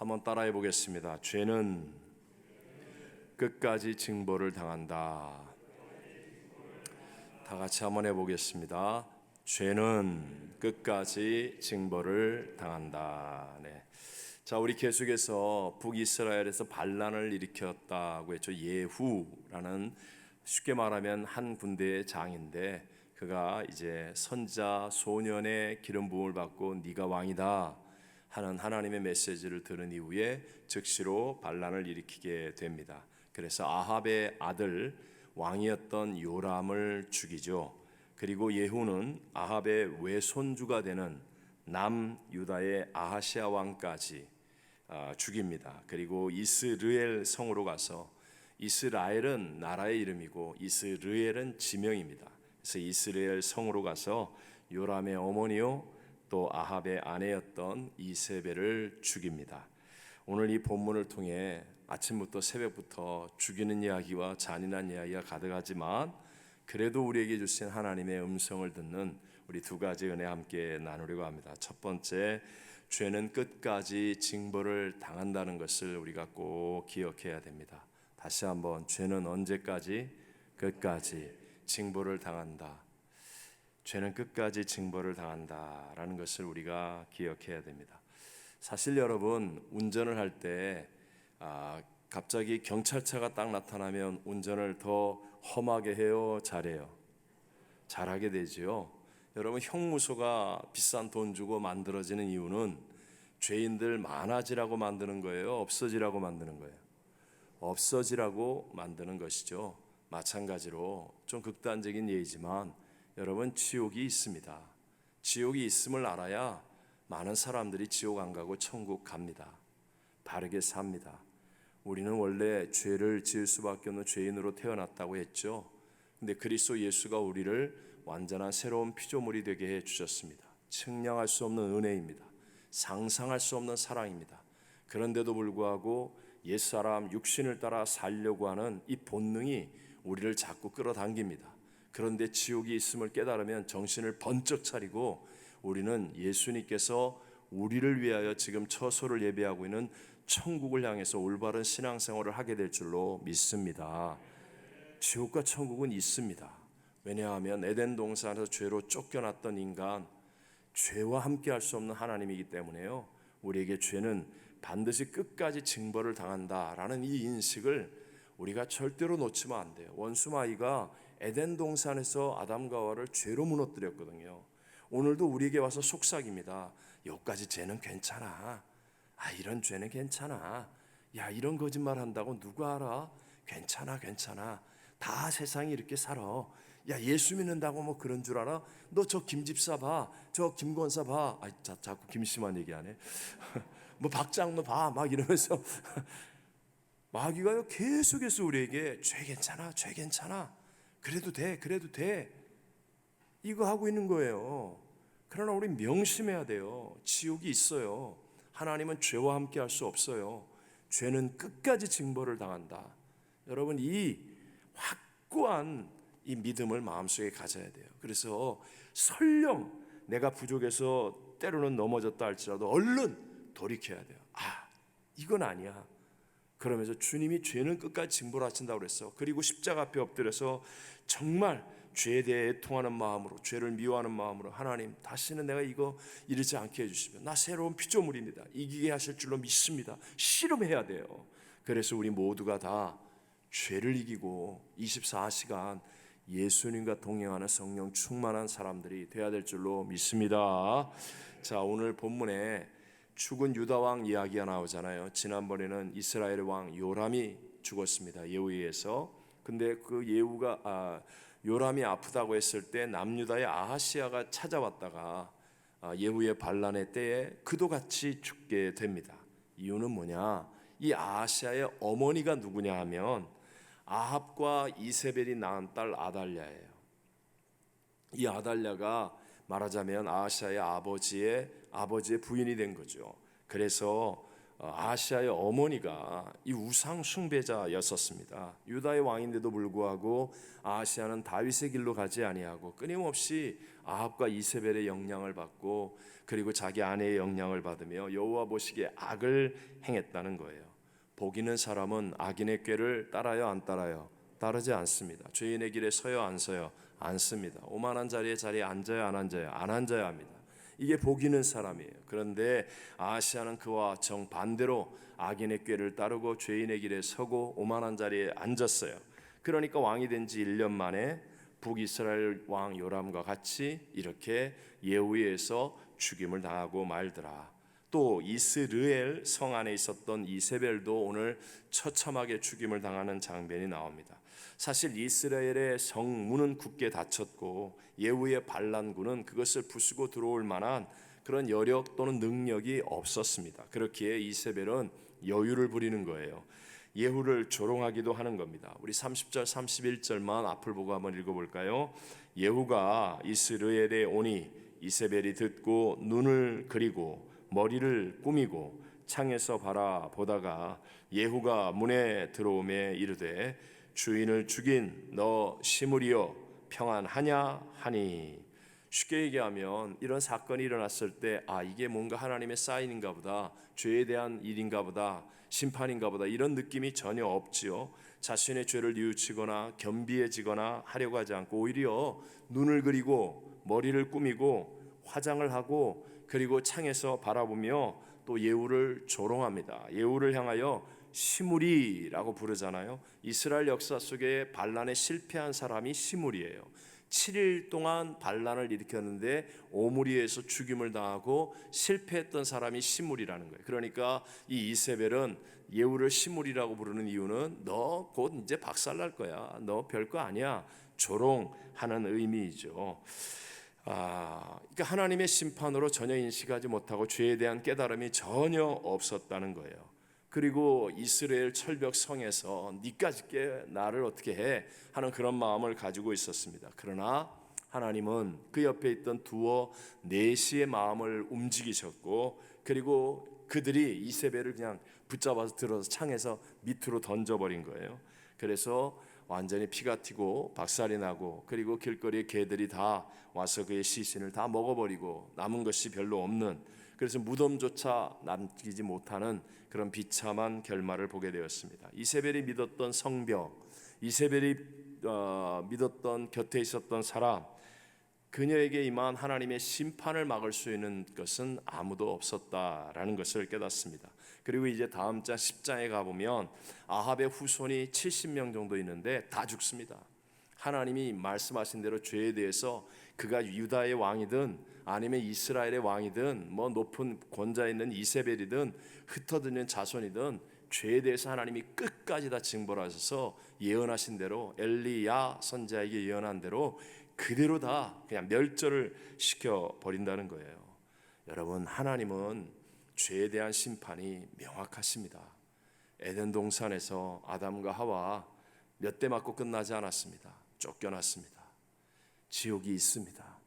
한번 따라해 보겠습니다. 죄는 끝까지 징벌을 당한다. 다 같이 한번 해 보겠습니다. 죄는 끝까지 징벌을 당한다. 네. 자, 우리 계속해서 북이스라엘에서 반란을 일으켰다고 했죠. 예후라는 쉽게 말하면 한 군대의 장인데 그가 이제 선자 소년의 기름 부음을 받고 네가 왕이다 하는 하나님의 메시지를 들은 이후에 즉시로 반란을 일으키게 됩니다. 그래서 아합의 아들 왕이었던 요람을 죽이죠. 그리고 예후는 아합의 외손주가 되는 남 유다의 아하시아 왕까지 아, 죽입니다. 그리고 이스르엘 성으로 가서 이스라엘은 나라의 이름이고 이스르엘은 지명입니다. 그래서 이스라엘 성으로 가서 요람의 어머니요 또 아합의 아내였던 이세벨을 죽입니다. 오늘 이 본문을 통해 아침부터 새벽부터 죽이는 이야기와 잔인한 이야기가 가득하지만 그래도 우리에게 주신 하나님의 음성을 듣는 우리 두 가지 은혜 함께 나누려고 합니다. 첫 번째, 죄는 끝까지 징벌을 당한다는 것을 우리가 꼭 기억해야 됩니다. 다시 한번 죄는 언제까지 끝까지 징벌을 당한다. 죄는 끝까지 징벌을 당한다라는 것을 우리가 기억해야 됩니다. 사실 여러분 운전을 할때 아, 갑자기 경찰차가 딱 나타나면 운전을 더 험하게 해요, 잘해요. 잘하게 되지요. 여러분 형무소가 비싼 돈 주고 만들어지는 이유는 죄인들 많아지라고 만드는 거예요, 없어지라고 만드는 거예요. 없어지라고 만드는 것이죠. 마찬가지로 좀 극단적인 예이지만 여러분 지옥이 있습니다. 지옥이 있음을 알아야 많은 사람들이 지옥 안 가고 천국 갑니다. 바르게 삽니다. 우리는 원래 죄를 지을 수밖에 없는 죄인으로 태어났다고 했죠. 근데 그리스도 예수가 우리를 완전한 새로운 피조물이 되게 해 주셨습니다. 측량할 수 없는 은혜입니다. 상상할 수 없는 사랑입니다. 그런데도 불구하고 옛사람 육신을 따라 살려고 하는 이 본능이 우리를 자꾸 끌어당깁니다. 그런데 지옥이 있음을 깨달으면 정신을 번쩍 차리고 우리는 예수님께서 우리를 위하여 지금 처소를 예배하고 있는 천국을 향해서 올바른 신앙생활을 하게 될 줄로 믿습니다. 지옥과 천국은 있습니다. 왜냐하면 에덴 동산에서 죄로 쫓겨났던 인간, 죄와 함께 할 수 없는 하나님이기 때문에요. 우리에게 죄는 반드시 끝까지 징벌을 당한다라는 이 인식을 우리가 절대로 놓치면 안 돼요. 원수마이가 에덴 동산에서 아담과 하와를 죄로 무너뜨렸거든요. 오늘도 우리에게 와서 속삭입니다. 여기까지 죄는 괜찮아. 아, 이런 죄는 괜찮아. 야, 이런 거짓말 한다고 누가 알아? 괜찮아, 괜찮아. 다 세상이 이렇게 살아. 야, 예수 믿는다고 뭐 그런 줄 알아? 너 저 김집사 봐. 저 김권사 봐. 아, 자, 자꾸 김씨만 얘기하네. 뭐 박장로 봐. 막 이러면서. 마귀가요, 계속해서 우리에게 죄 괜찮아, 죄 괜찮아. 그래도 돼, 그래도 돼. 이거 하고 있는 거예요. 그러나 우리 명심해야 돼요. 지옥이 있어요. 하나님은 죄와 함께 할 수 없어요. 죄는 끝까지 징벌을 당한다. 여러분 이 확고한 이 믿음을 마음속에 가져야 돼요. 그래서 설령 내가 부족해서 때로는 넘어졌다 할지라도 얼른 돌이켜야 돼요. 아, 이건 아니야. 그러면서 주님이 죄는 끝까지 징벌하신다고 그랬어. 그리고 십자가 앞에 엎드려서 정말 죄에 대해 애통하는 마음으로 죄를 미워하는 마음으로 하나님 다시는 내가 이거 이르지 않게 해주시면 나 새로운 피조물입니다. 이기게 하실 줄로 믿습니다. 실험해야 돼요. 그래서 우리 모두가 다 죄를 이기고 24시간 예수님과 동행하는 성령 충만한 사람들이 되어야 될 줄로 믿습니다. 자 오늘 본문에 죽은 유다 왕 이야기가 나오잖아요. 지난번에는 이스라엘 왕 요람이 죽었습니다. 예후에 의해서. 근데 그 예후가 아, 요람이 아프다고 했을 때 남유다의 아하시아가 찾아왔다가 아, 예후의 반란의 때에 그도 같이 죽게 됩니다. 이유는 뭐냐? 이 아하시아의 어머니가 누구냐 하면 아합과 이세벨이 낳은 딸 아달랴예요. 이 아달랴가 말하자면 아하시아의 아버지의 아버지의 부인이 된 거죠. 그래서 어, 아시아의 어머니가 이 우상 숭배자였었습니다. 유다의 왕인데도 불구하고 아시아는 다윗의 길로 가지 아니하고 끊임없이 아합과 이세벨의 영향을 받고 그리고 자기 아내의 영향을 받으며 여호와 보시기에 악을 행했다는 거예요. 복 있는 사람은 악인의 꾀를 따라요 안 따라요? 따르지 않습니다. 죄인의 길에 서요 안 서요? 안 씁니다. 오만한 자리에 자리에 앉아요 안 앉아요? 안 앉아야 합니다. 이게 복 있는 사람이에요. 그런데 아시아는 그와 정반대로 악인의 꾀를 따르고 죄인의 길에 서고 오만한 자리에 앉았어요. 그러니까 왕이 된 지 1년 만에 북이스라엘 왕 요람과 같이 이렇게 예후에서 죽임을 당하고 말더라. 또 이스르엘 성 안에 있었던 이세벨도 오늘 처참하게 죽임을 당하는 장면이 나옵니다. 사실 이스라엘의 성문은 굳게 닫혔고 예후의 반란군은 그것을 부수고 들어올 만한 그런 여력 또는 능력이 없었습니다. 그렇기에 이세벨은 여유를 부리는 거예요. 예후를 조롱하기도 하는 겁니다. 우리 30절 31절만 앞을 보고 한번 읽어 볼까요? 예후가 이스라엘에 오니 이세벨이 듣고 눈을 그리고 머리를 꾸미고 창에서 바라보다가 예후가 문에 들어오매 이르되 주인을 죽인 너 시므리여 평안하냐 하니? 쉽게 얘기하면 이런 사건이 일어났을 때 아 이게 뭔가 하나님의 사인인가 보다 죄에 대한 일인가 보다 심판인가 보다 이런 느낌이 전혀 없지요. 자신의 죄를 뉘우치거나 겸비해지거나 하려고 하지 않고 오히려 눈을 그리고 머리를 꾸미고 화장을 하고 그리고 창에서 바라보며 또 예후를 조롱합니다 예후를 향하여 시므리라고 부르잖아요. 이스라엘 역사 속에 반란에 실패한 사람이 시므리예요. 7일 동안 반란을 일으켰는데 오므리에서 죽임을 당하고 실패했던 사람이 시므리라는 거예요. 그러니까 이 이세벨은 예후를 시므리라고 부르는 이유는 너 곧 이제 박살날 거야. 너 별거 아니야. 조롱하는 의미이죠. 아, 그러니까 하나님의 심판으로 전혀 인식하지 못하고 죄에 대한 깨달음이 전혀 없었다는 거예요. 그리고 이스라엘 철벽 성에서 니까지 게 나를 어떻게 해 하는 그런 마음을 가지고 있었습니다. 그러나 하나님은 그 옆에 있던 두어 네시의 마음을 움직이셨고 그리고 그들이 이세벨을 그냥 붙잡아서 들어서 창에서 밑으로 던져버린 거예요. 그래서 완전히 피가 튀고 박살이 나고 그리고 길거리에 개들이 다 와서 그의 시신을 다 먹어버리고 남은 것이 별로 없는 그래서 무덤조차 남기지 못하는 그런 비참한 결말을 보게 되었습니다. 이세벨이 믿었던 성벽, 이세벨이 어, 믿었던 곁에 있었던 사람, 그녀에게 임한 하나님의 심판을 막을 수 있는 것은 아무도 없었다라는 것을 깨닫습니다. 그리고 이제 다음 장 10장에 가보면 아합의 후손이 70명 정도 있는데 다 죽습니다. 하나님이 말씀하신 대로 죄에 대해서 그가 유다의 왕이든 아니면 이스라엘의 왕이든 뭐 높은 권자 있는 이세벨이든 흩어지는 자손이든 죄에 대해서 하나님이 끝까지 다 징벌하셔서 예언하신 대로 엘리야 선자에게 예언한 대로 그대로 다 그냥 멸절을 시켜 버린다는 거예요. 여러분 하나님은 죄에 대한 심판이 명확하십니다. 에덴 동산에서 아담과 하와 몇 대 맞고 끝나지 않았습니다. 쫓겨났습니다. 지옥이 있습니다.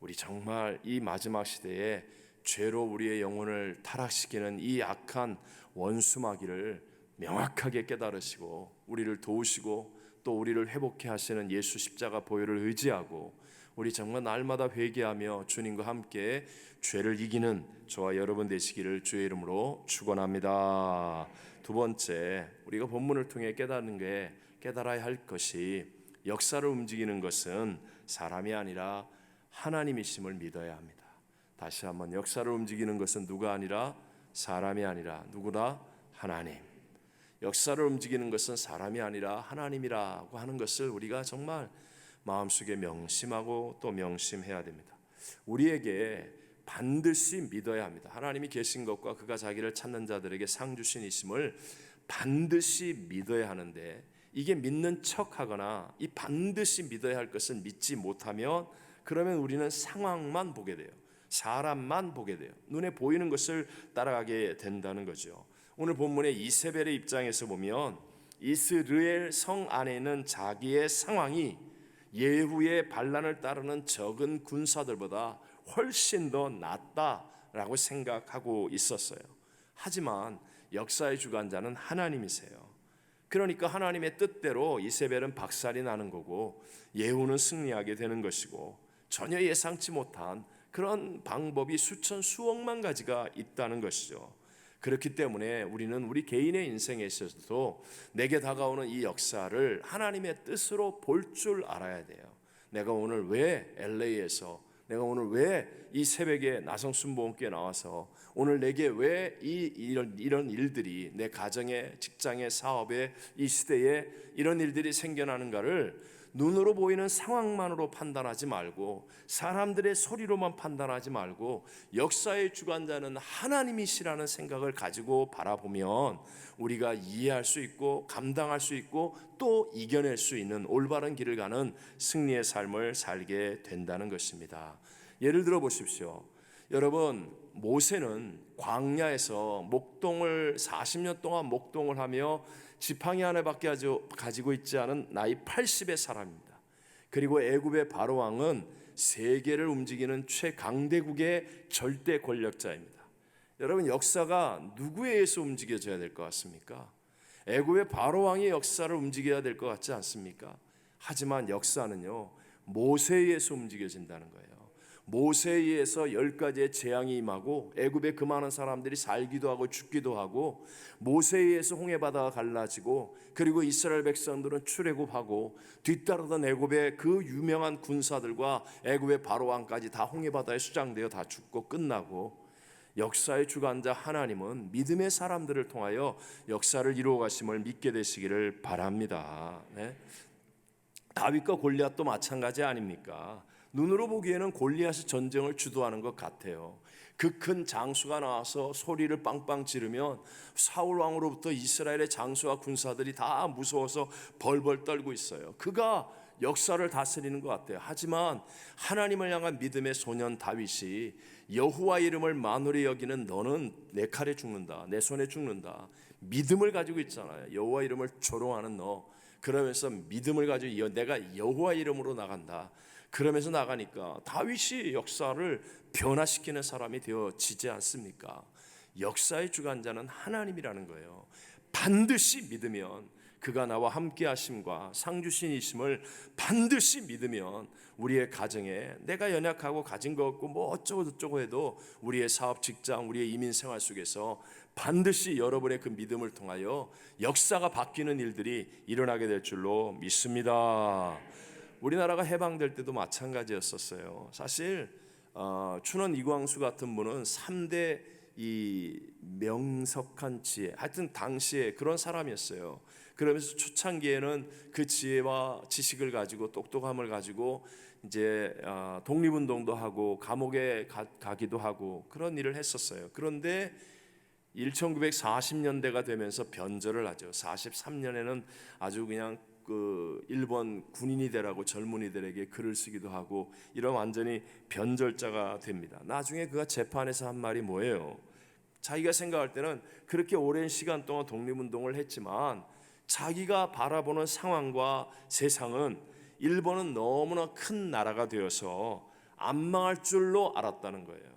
우리 정말 이 마지막 시대에 죄로 우리의 영혼을 타락시키는 이 악한 원수마귀를 명확하게 깨달으시고 우리를 도우시고 또 우리를 회복해 하시는 예수 십자가 보혈을 의지하고 우리 정말 날마다 회개하며 주님과 함께 죄를 이기는 저와 여러분 되시기를 주의 이름으로 축원합니다. 두 번째 우리가 본문을 통해 깨닫는 게 깨달아야 할 것이 역사를 움직이는 것은 사람이 아니라 하나님이심을 믿어야 합니다. 다시 한번 역사를 움직이는 것은 누가 아니라 사람이 아니라 누구다 하나님. 역사를 움직이는 것은 사람이 아니라 하나님이라고 하는 것을 우리가 정말 마음속에 명심하고 또 명심해야 됩니다. 우리에게 반드시 믿어야 합니다. 하나님이 계신 것과 그가 자기를 찾는 자들에게 상 주신 이심을 반드시 믿어야 하는데 이게 믿는 척하거나 이 반드시 믿어야 할 것을 믿지 못하면 그러면 우리는 상황만 보게 돼요. 사람만 보게 돼요. 눈에 보이는 것을 따라가게 된다는 거죠. 오늘 본문의 이세벨의 입장에서 보면 이스르엘 성 안에 있는 자기의 상황이 예후의 반란을 따르는 적은 군사들보다 훨씬 더 낫다라고 생각하고 있었어요. 하지만 역사의 주관자는 하나님이세요. 그러니까 하나님의 뜻대로 이세벨은 박살이 나는 거고 예후는 승리하게 되는 것이고 전혀 예상치 못한 그런 방법이 수천 수억만 가지가 있다는 것이죠. 그렇기 때문에 우리는 우리 개인의 인생에 있어서도 내게 다가오는 이 역사를 하나님의 뜻으로 볼 줄 알아야 돼요. 내가 오늘 왜 LA에서 내가 오늘 왜 이 새벽에 나성 순복음교회 나와서 오늘 내게 왜 이 이런 이런 일들이 내 가정에 직장에 사업에 이 시대에 이런 일들이 생겨나는가를 눈으로 보이는 상황만으로 판단하지 말고 사람들의 소리로만 판단하지 말고 역사의 주관자는 하나님이시라는 생각을 가지고 바라보면 우리가 이해할 수 있고 감당할 수 있고 또 이겨낼 수 있는 올바른 길을 가는 승리의 삶을 살게 된다는 것입니다. 예를 들어 보십시오. 여러분 모세는 광야에서 목동을 40년 동안 목동을 하며 지팡이 하나밖에 가지고 있지 않은 나이 80의 사람입니다. 그리고 애굽의 바로 왕은 세계를 움직이는 최강대국의 절대 권력자입니다. 여러분 역사가 누구에 의해서 움직여져야 될 것 같습니까? 애굽의 바로 왕의 역사를 움직여야 될 것 같지 않습니까? 하지만 역사는요 모세에 의해서 움직여진다는 거예요. 모세에 의해서 열 가지의 재앙이 임하고 애굽의 그 많은 사람들이 살기도 하고 죽기도 하고 모세에 의해서 홍해 바다가 갈라지고 그리고 이스라엘 백성들은 출애굽하고 뒤따르던 애굽의 그 유명한 군사들과 애굽의 바로 왕까지 다 홍해 바다에 수장되어 다 죽고 끝나고 역사의 주관자 하나님은 믿음의 사람들을 통하여 역사를 이루어 가심을 믿게 되시기를 바랍니다. 네? 다윗과 골리앗도 마찬가지 아닙니까? 눈으로 보기에는 골리앗이 전쟁을 주도하는 것 같아요. 그 큰 장수가 나와서 소리를 빵빵 지르면 사울 왕으로부터 이스라엘의 장수와 군사들이 다 무서워서 벌벌 떨고 있어요. 그가 역사를 다스리는 것 같아요. 하지만 하나님을 향한 믿음의 소년 다윗이 여호와 이름을 만홀히 여기는 너는 내 칼에 죽는다. 내 손에 죽는다. 믿음을 가지고 있잖아요. 여호와 이름을 조롱하는 너. 그러면서 믿음을 가지고 내가 여호와 이름으로 나간다. 그러면서 나가니까 다윗이 역사를 변화시키는 사람이 되어지지 않습니까? 역사의 주관자는 하나님이라는 거예요. 반드시 믿으면 그가 나와 함께 하심과 상주신이심을 반드시 믿으면 우리의 가정에 내가 연약하고 가진 거 없고 뭐 어쩌고 저쩌고 해도 우리의 사업 직장 우리의 이민 생활 속에서 반드시 여러분의 그 믿음을 통하여 역사가 바뀌는 일들이 일어나게 될 줄로 믿습니다. 우리나라가 해방될 때도 마찬가지였었어요. 사실 어, 춘원 이광수 같은 분은 3대 이 명석한 지혜, 하여튼 당시에 그런 사람이었어요. 그러면서 초창기에는 그 지혜와 지식을 가지고 똑똑함을 가지고 이제 어, 독립운동도 하고 감옥에 가, 기도 하고 그런 일을 했었어요. 그런데 1940년대가 되면서 변절을 하죠. 43년에는 아주 그냥 그 일본 군인이 되라고 젊은이들에게 글을 쓰기도 하고 이런 완전히 변절자가 됩니다. 나중에 그가 재판에서 한 말이 뭐예요? 자기가 생각할 때는 그렇게 오랜 시간 동안 독립운동을 했지만 자기가 바라보는 상황과 세상은 일본은 너무나 큰 나라가 되어서 안 망할 줄로 알았다는 거예요.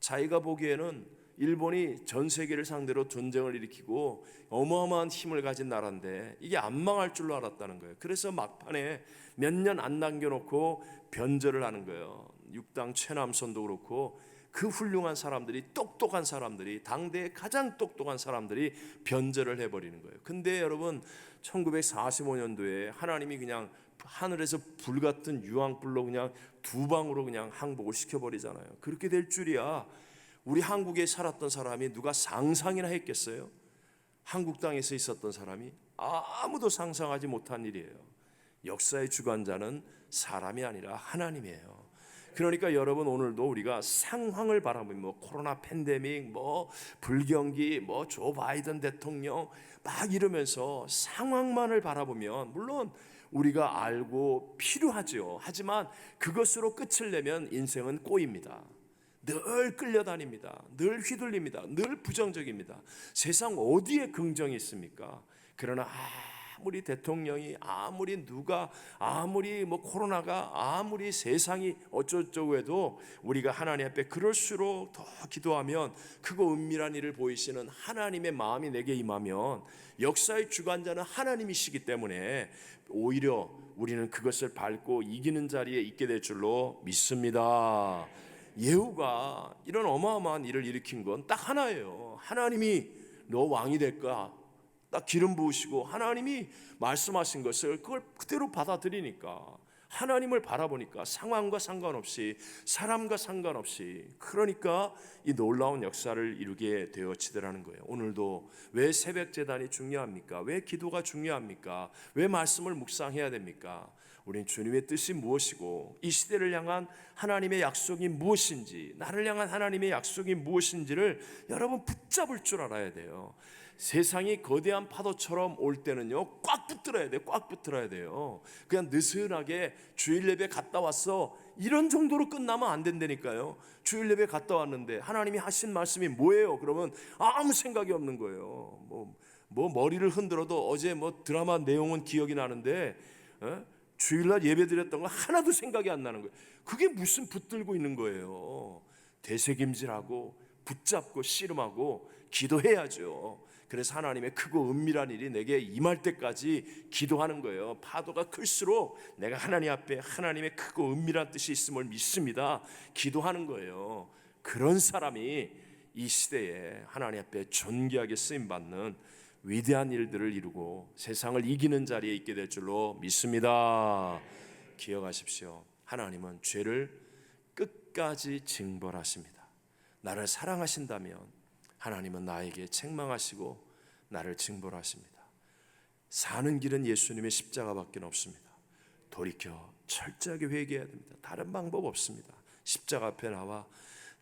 자기가 보기에는 일본이 전 세계를 상대로 전쟁을 일으키고 어마어마한 힘을 가진 나라인데 이게 안 망할 줄로 알았다는 거예요. 그래서 막판에 몇 년 안 남겨놓고 변절을 하는 거예요. 육당 최남선도 그렇고 그 훌륭한 사람들이 똑똑한 사람들이 당대의 가장 똑똑한 사람들이 변절을 해버리는 거예요. 근데 여러분 1945년도에 하나님이 그냥 하늘에서 불 같은 유황불로 그냥 두 방으로 그냥 항복을 시켜버리잖아요. 그렇게 될 줄이야. 우리 한국에 살았던 사람이 누가 상상이나 했겠어요? 한국 땅에서 있었던 사람이 아무도 상상하지 못한 일이에요. 역사의 주관자는 사람이 아니라 하나님이에요. 그러니까 여러분 오늘도 우리가 상황을 바라보면 뭐 코로나 팬데믹, 뭐 불경기, 뭐 조 바이든 대통령 막 이러면서 상황만을 바라보면 물론 우리가 알고 필요하죠. 하지만 그것으로 끝을 내면 인생은 꼬입니다. 늘 끌려다닙니다. 늘 휘둘립니다. 늘 부정적입니다. 세상 어디에 긍정이 있습니까? 그러나 아무리 대통령이 아무리 누가 아무리 뭐 코로나가 아무리 세상이 어쩌고저쩌고 해도 우리가 하나님 앞에 그럴수록 더 기도하면 크고 은밀한 일을 보이시는 하나님의 마음이 내게 임하면 역사의 주관자는 하나님이시기 때문에 오히려 우리는 그것을 밟고 이기는 자리에 있게 될 줄로 믿습니다. 예후가 이런 어마어마한 일을 일으킨 건 딱 하나예요. 하나님이 너 왕이 될까? 딱 기름 부으시고 하나님이 말씀하신 것을 그걸 그대로 받아들이니까 하나님을 바라보니까 상황과 상관없이 사람과 상관없이 그러니까 이 놀라운 역사를 이루게 되어지더라는 거예요. 오늘도 왜 새벽 재단이 중요합니까? 왜 기도가 중요합니까? 왜 말씀을 묵상해야 됩니까? 우린 주님의 뜻이 무엇이고 이 시대를 향한 하나님의 약속이 무엇인지 나를 향한 하나님의 약속이 무엇인지를 여러분 붙잡을 줄 알아야 돼요. 세상이 거대한 파도처럼 올 때는요 꽉 붙들어야 돼, 꽉 붙들어야 돼요. 그냥 느슨하게 주일 예배 갔다 왔어 이런 정도로 끝나면 안 된다니까요. 주일 예배 갔다 왔는데 하나님이 하신 말씀이 뭐예요? 그러면 아무 생각이 없는 거예요. 뭐, 뭐 머리를 흔들어도 어제 뭐 드라마 내용은 기억이 나는데 어? 주일날 예배 드렸던 거 하나도 생각이 안 나는 거예요. 그게 무슨 붙들고 있는 거예요. 되새김질하고 붙잡고 씨름하고 기도해야죠. 그래서 하나님의 크고 은밀한 일이 내게 임할 때까지 기도하는 거예요. 파도가 클수록 내가 하나님 앞에 하나님의 크고 은밀한 뜻이 있음을 믿습니다. 기도하는 거예요. 그런 사람이 이 시대에 하나님 앞에 존귀하게 쓰임 받는 위대한 일들을 이루고 세상을 이기는 자리에 있게 될 줄로 믿습니다. 기억하십시오. 하나님은 죄를 끝까지 징벌하십니다. 나를 사랑하신다면 하나님은 나에게 책망하시고 나를 징벌하십니다. 사는 길은 예수님의 십자가밖에 없습니다. 돌이켜 철저하게 회개해야 됩니다. 다른 방법 없습니다. 십자가 앞에 나와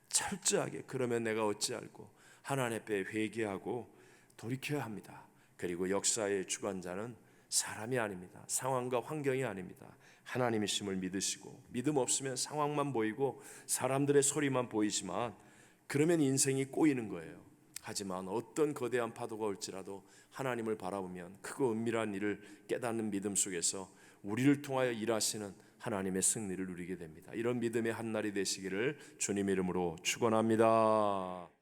철저하게 그러면 내가 어찌 알고 하나님 앞에 회개하고 돌이켜야 합니다. 그리고 역사의 주관자는 사람이 아닙니다. 상황과 환경이 아닙니다. 하나님이심을 믿으시고 믿음 없으면 상황만 보이고 사람들의 소리만 보이지만 그러면 인생이 꼬이는 거예요. 하지만 어떤 거대한 파도가 올지라도 하나님을 바라보면 크고 은밀한 일을 깨닫는 믿음 속에서 우리를 통하여 일하시는 하나님의 승리를 누리게 됩니다. 이런 믿음의 한 날이 되시기를 주님 이름으로 축원합니다.